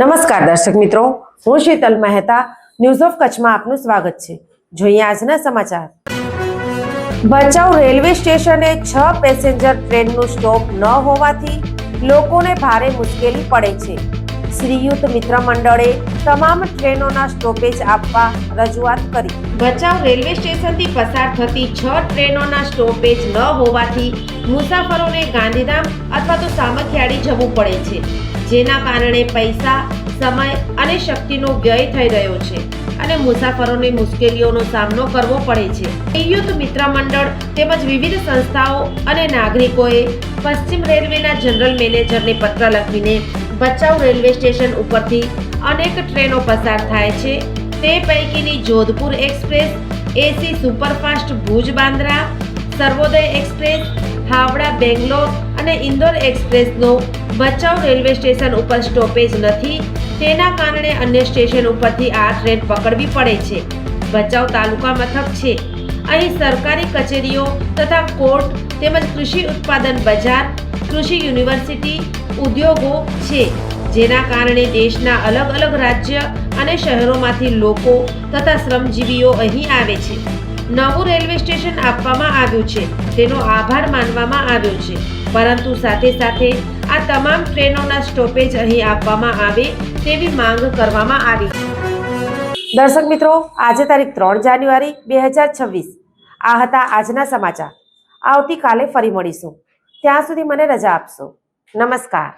નમસ્કાર દર્શક મિત્રો, હું શીતલ મહેતા ન્યૂઝ ઓફ કચ્છમાં આપનું સ્વાગત છે. જોઈએ આજના સમાચાર. ભચાઉ રેલવે સ્ટેશને છ પેસેન્જર ટ્રેનનું સ્ટોપ ન હોવાથી લોકોને ભારે મુશ્કેલી પડે છે. શ્રીયુત મિત્ર મંડળે તમામ ટ્રેનોના સ્ટોપેજ આપવા રજૂઆત કરી. ભચાઉ રેલવે સ્ટેશનથી પસાર થતી છ ટ્રેનોના સ્ટોપેજ ન હોવાથી મુસાફરોને ગાંધીધામ અથવા તો સામખિયાળી જવું પડે છે. જેના કારણે પૈસા, સમય અને શક્તિનો વ્યય થઈ રહ્યો છે અને મુસાફરોને મુશ્કેલીઓનો સામનો કરવો પડે છે. સંયુક્ત મિત્ર મંડળ તેમજ વિવિધ સંસ્થાઓ અને નાગરિકોએ પશ્ચિમ રેલવેના જનરલ મેનેજરને પત્ર લખીને ભચાઉ રેલવે સ્ટેશન ઉપરથી અનેક ટ્રેનો પસાર થાય છે. તે પૈકીની Jodhpur express, AC superfast Bhuj Bandra, Sarvodaya express, Howrah Bangalore અને ઇન્દોર એક્સપ્રેસનો ભચાઉ રેલવે સ્ટેશન ઉપર સ્ટોપેજ નથી. તેના કારણે અન્ય સ્ટેશન ઉપરથી આ ટ્રેન પકડવી પડે છે. ભચાઉ તાલુકા મથક છે. અહીં સરકારી કચેરીઓ તથા કોર્ટ તેમજ કૃષિ ઉત્પાદન બજાર, કૃષિ યુનિવર્સિટી, ઉદ્યોગો છે. જેના કારણે દેશના અલગ અલગ રાજ્ય અને શહેરોમાંથી લોકો તથા શ્રમજીવીઓ અહીં આવે છે. નવું રેલવે સ્ટેશન આપવામાં આવ્યું છે. તેનો આભાર માનવામાં આવ્યો છે. પરંતુ સાથે સાથે આ તમામ ટ્રેનોના સ્ટોપેજ અહીં આપવામાં આવે તેવી માંગ કરવામાં આવી દર્શક મિત્રો, આજે તારીખ ત્રણ જાન્યુઆરી બે હજાર છવ્વીસ. આ હતા આજના સમાચાર. આવતીકાલે ફરી મળીશું. ત્યાં સુધી મને રજા આપશો. નમસ્કાર.